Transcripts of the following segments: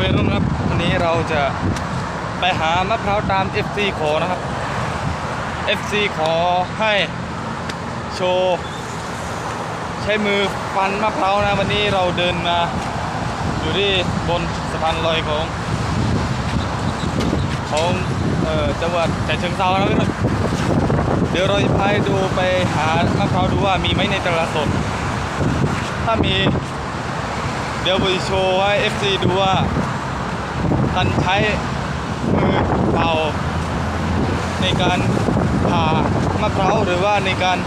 วัยรุ่นครับวันนี้เราจะไปหามะพร้าวตาม FC ขอนะครับ FC ขอให้โชว์ใช้มือฟันมะพร้าวนะวันนี้เราเดินมาอยู่ที่บนสะพานลอยของของจังหวัดฉะเชิงเทรานะพี่นุ่นเดี๋ยวเราจะพาดูไปหามะพร้าวดูว่ามีไหมในตลาดสดถ้ามีเดี๋ยวไปโชว์ให้ FC ดูว่า ท่านใช้มือเป่าในการผ่ามะพร้าวหรือว่าในการ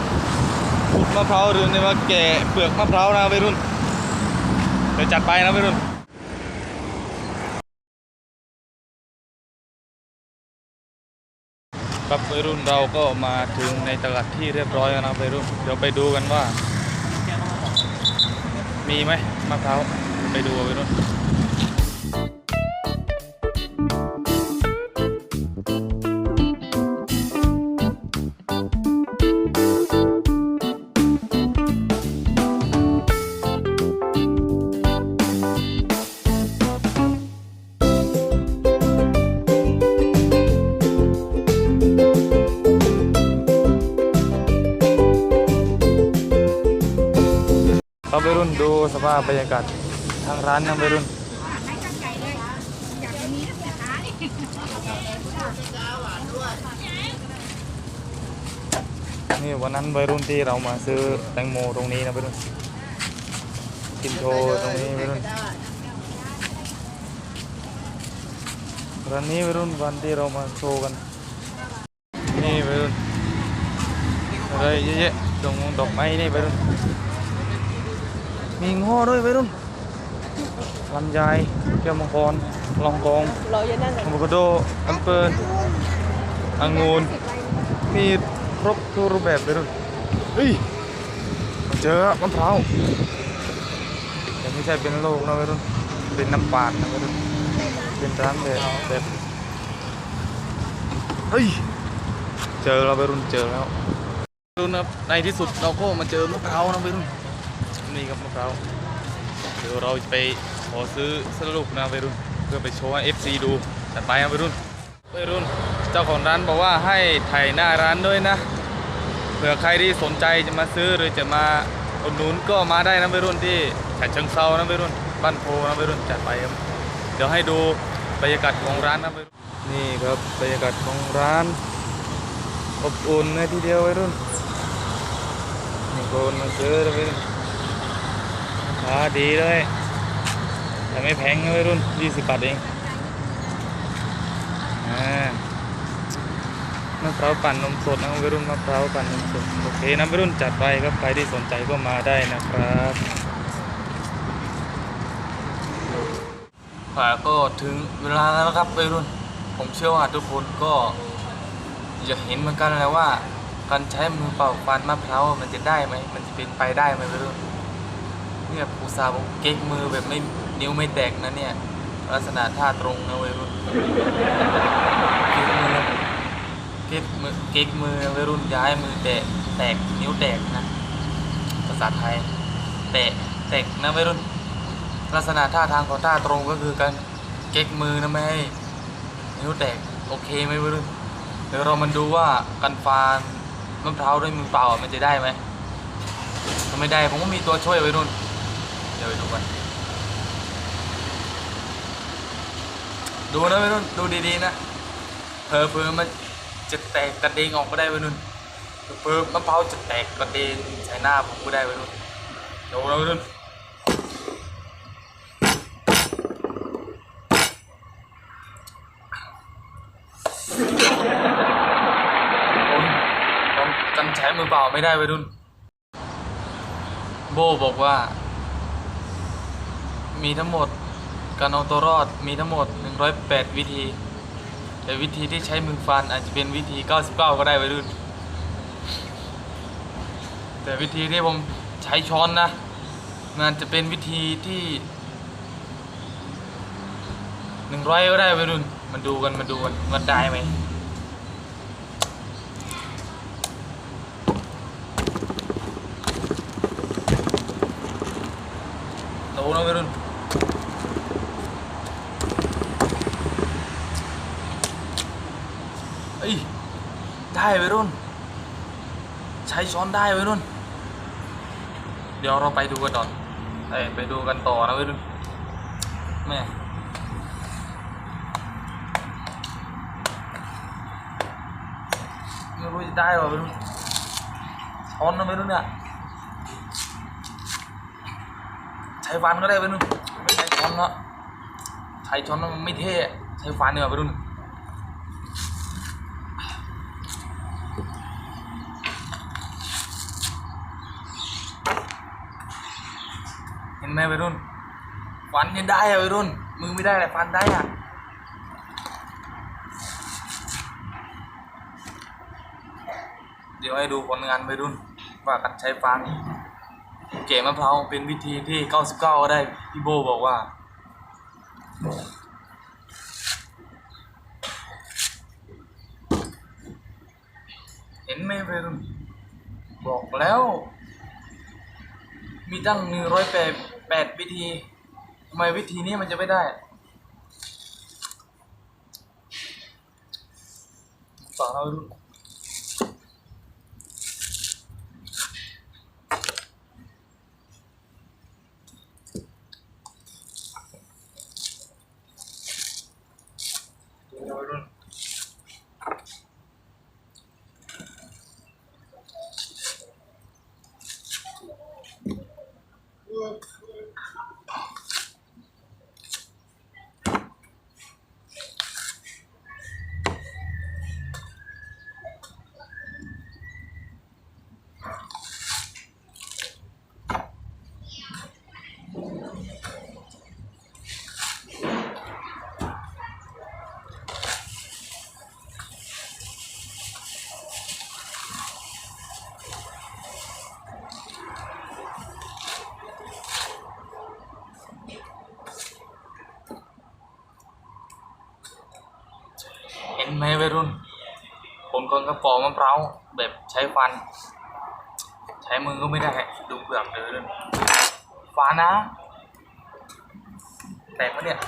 ขุดมะพร้าวหรือในว่าแกะเปลือกมะพร้าวนะวัยรุ่นเดี๋ยวจัดไปนะวัยรุ่นครับวัยรุ่นเราก็มาถึงในตลาดที่เรียบร้อยแล้วนะวัยรุ่นเดี๋ยวไปดูกันว่า มีไหมมะพร้าวไปดูวัยรุ่น รุ่าบรรยากาศทางร้านนะวัยรุ่นนี่วันนั้นวัยรุ่นที่เรามาซื้อแตงโมตรงนี้นะวัยรุ่นกินโชว์ตรงนี้วัยรุ่นร้านนี้วัยรุ่นวันที่เรามาโชว์กัน นี่วัยรุ่นอะไรเยอะแยะดอกมงดอกไม้นี่วัยรุ่น มีง้อด้วยวัยรุ่นลำไยแก้วมังกรลองกองรอยันนั่นอะโวคาโดแอปเปิลองุ่นมีครบทุกรูปแบบวัยรุ่นเฮ้ยมาเจอมะพร้าวแต่ไม่ใช่เป็นโลกนะวัยรุ่นเป็นน้ำปาดนะวัยรุ่นเป็นร้านแบบแบบเฮ้ยเจอแล้ววัยรุ่นเจอแล้วรุ่นครับในที่สุดเราก็มาเจอมะพร้าวนะวัยรุ่น นี่ครับมะพร้าเดี๋ยวเราจะไปขอซื้อสรุปนะวัยรุ่น เพื่อไปโชว์ให้ FC ดูจัดไปนะวัยรุ่นวัยรุ่น เจ้าของร้านบอกว่าให้ถ่ายหน้าร้านด้วยนะ เผื่อใครที่สนใจจะมาซื้อหรือจะมาอุดหนุนก็มาได้นะวัยรุ่นที่ฉะเชิงเซานะวัยรุ่น บ้านโพนะวัยรุ่นจัดไปครับเดี๋ยวให้ดูบรรยากาศของร้านนะวัยรุ่นนี่ครับบรรยากาศของร้านอบอุ่นเลยทีเดียววัยรุ่นนี่คนมาซื้อนะวัยรุ่น อ่าดีเลย แต่ไม่แพงนะวัยรุ่น20บาทเองอ่ามะพร้าวปั่นนมสดนะวัยรุ่นมะพร้าวปั่นนมสดโอเคนะวัยรุ่นจัดไปครับใครที่สนใจก็มาได้นะครับค่ะก็ถึงเวลาแล้วครับวัยรุ่น ผมเชื่อว่าทุกคนก็อยากเห็นเหมือนกันแล้วว่าการใช้มือเป่าฟันมะพร้าวมันจะได้ไหม มันจะเป็นไปได้ไหมวัยรุ่น เนี่ยปูซาห์บอกเก๊กมือแบบไม่นิ้วไม่แตกนะเนี่ย ลักษณะท่าตรงนะเว้ยรุ่นเก๊กมือเก๊กมือเก๊กมือวัยรุ่นย้ายมือแตกแตกนิ้วแตกนะภาษาไทยแตกแตกนะวัยรุ่นลักษณะท่าทางของท่าตรงก็คือการเก๊กมือนะไม่ให้นิ้วแตกโอเคไหมวัยรุ่นเดี๋ยวเรามันดูว่าการฟานมะพร้าวด้วยมือเปล่ามันจะได้ไหมถ้าไม่ได้ผมก็มีตัวช่วยไว้นู่น เดี๋ยวไปดูกันดูนะไว้นู่นดูดีๆนะเพอเพอมันจะแตกกระเดงออกก็ได้ไว้นู่นเพอมะพร้าวจะแตกกระเดงใส่หน้าผมก็ได้ไว้นู่นดูนะไว้นู่นกันใช้มือเปล่าไม่ได้ไว้นู่น โบบอกว่า มีทั้งหมดการเอาตัวรอดมีทั้งหมด 108 วิธี แต่วิธีที่ใช้มือฟันอาจจะเป็นวิธี 99 ก็ได้ไปรุ่น แต่วิธีที่ผมใช้ช้อนนะมันจะเป็นวิธีที่ 100 ก็ได้ไปรุ่นมันดูกันมาดูกันมันได้ไหมโตนะวัยรุ่น ได้วัยรุ่น ใช้ช้อนได้วัยรุ่น เดี๋ยวเราไปดูกันต่อเอ้ยไปดูกันต่อนะวัยรุ่นแม่ไม่รู้จะได้หรอวัยรุ่นช้อนนะวัยรุ่นเนี่ยใช้ฟันก็ได้วัยรุ่นไม่ใช้ช้อนละใช้ช้อนมันไม่เท่ใช้ฟันเนี่ยวัยรุ่น ห็นไหมวัยรุ่นฟันยังได้อะวัยรุ่น มือไม่ได้แต่ฟันได้อะเดี๋ยวให้ดูผลงานวัยรุ่นว่าการใช้ฟันเก๋มะพร้าวเป็นวิธีที่ 99 ก็ได้พี่โบบอกว่าเห็นไหมวัยรุ่นบอกแล้ว มีตั้งหนึ่งร้อยแปด แปดวิธีทำไมวิธีนี้มันจะไม่ได้ฝากเราดู ไหมวัยรุ่นผลคนกระป๋อมะพร้าวแบบใช้ฟัน ใช้มือก็ไม่ได้ดูเปลือกเลยวัยรุ่นฟ้านะแตกปะเนี่ย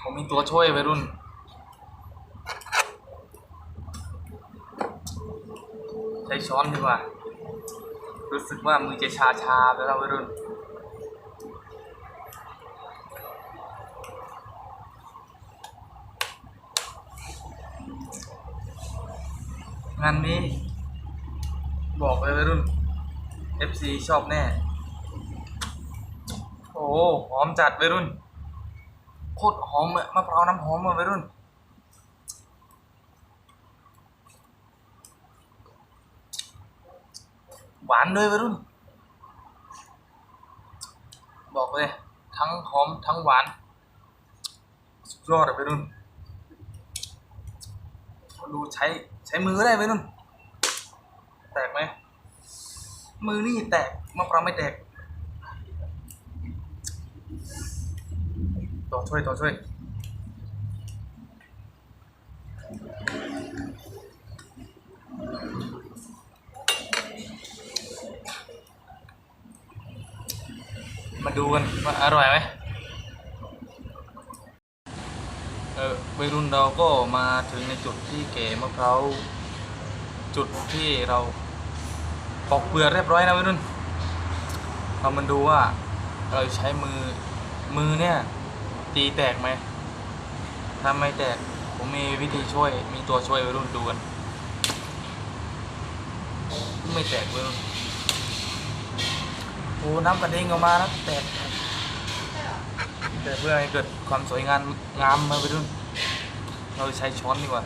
ผมมีตัวช่วยวัยรุ่น ใช้ช้อนดีกว่า รู้สึกว่ามือจะชาชาๆแล้ววัยรุ่น งานนี้ บอกเลยวัยรุ่น FC ชอบแน่ โอ้หอมจัดวัยรุ่น โคตรหอมอะมะพร้าวน้ำหอมอะวัยรุ่น หวานด้วยวัยรุ่น บอกเลย ทั้งหอมทั้งหวาน สุดยอดอะวัยรุ่น ดูใช้ใช้มือได้วัยรุ่น แตกไหม มือนี่แตกมะพร้าวไม่แตกตัวช่วยตัวช่วยมาดูกันว่าอร่อยไหม เออ วัยรุ่นเราก็มาถึงในจุดที่เก๋มะพร้าวจุดที่เราปอกเปลือกเรียบร้อยนะวัยรุ่น เรามาดูว่าเราใช้มือมือเนี่ย ตีแตกไหมถ้าไม่แตกผมมีวิธีช่วย มีตัวช่วยวัยรุ่นดูกันไม่แตกวัยรุ่นโอ้น้ำกระเด้งออกมานะแตกแต่เพื่อให้เกิดความสวยงามงามมาไปรุ่น เราใช้ช้อนดีกว่า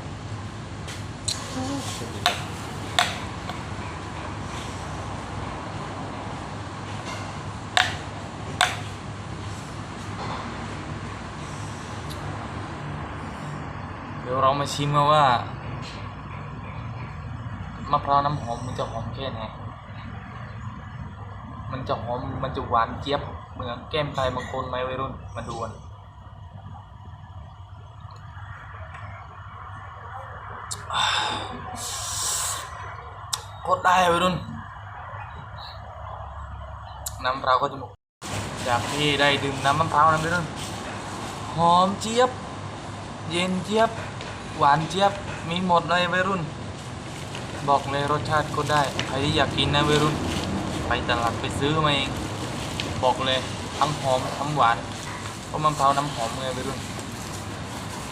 เดี๋ยวเรามาชิมกันว่ามะพร้าวน้ำหอมมันจะหอมแค่ไหน มันจะหอม มันจะหวานเจี๊ยบ เหมือนแก้มใครบางคนไหมวัยรุ่น มาดูกัน โคตรได้วัยรุ่นน้ำมะพร้าวก็จะหมดจากที่ได้ดื่มน้ำมะพร้าวนะวัยรุ่นหอมเจี๊ยบ เย็นเจี๊ยบ หวานเจี๊ยบ มีหมดเลยวัยรุ่น บอกเลยรสชาติก็ได้ ใครที่อยากกินนะวัยรุ่น ไปตลาดไปซื้อมาเอง บอกเลยทั้งหอมทั้งหวานเพราะมะพร้าวน้ำหอมไงวัยรุ่น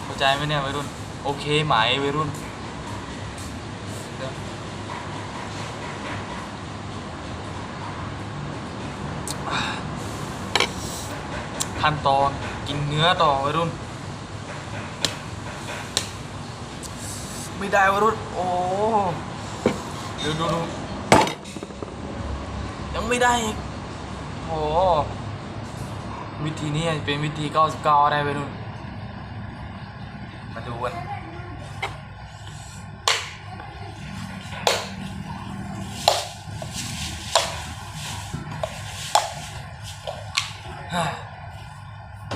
เข้าใจไหมเนี่ยวัยรุ่น โอเคไหมวัยรุ่นเดี๋ยว ขั้นตอนกินเนื้อต่อวัยรุ่น ไม่ได้วัยรุ่น โอ้เดี๋ยวดูดูยังไม่ได้อีกโอ้วิธีนี้เป็นวิธี99ได้วัยรุ่นมาดูกัน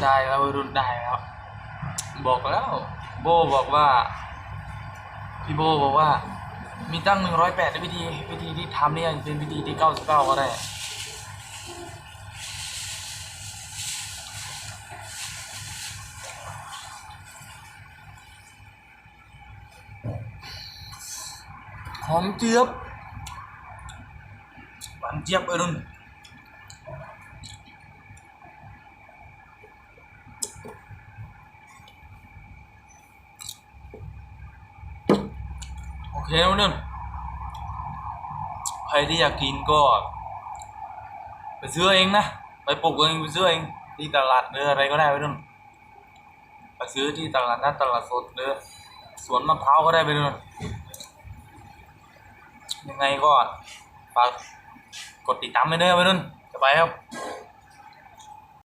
ได้แล้ววัยรุ่นได้แล้ว บอกแล้ว โบบอกว่า พี่โบบอกว่า มีตั้งหนึ่งร้อยแปดวิธีวิธีที่ทำเนี่ยเป็นวิธีที่เก้าสิบเก้าก็ได้หอมเจี๊ยบหวานเจี๊ยบเออนุ่น โอเคนะนุ่นใครที่อยากกินก็ ไปซื้อเองนะ ไปปลูกเองไปซื้อเองที่ตลาดเรืออะไรก็ได้ไปนุ่นไปซื้อที่ตลาดนัดตลาดสดเรือสวนมะพร้าวก็ได้ไปนุ่นยังไงก็ฝากกดติดตามไปด้วยไปนุ่นจะไปครับ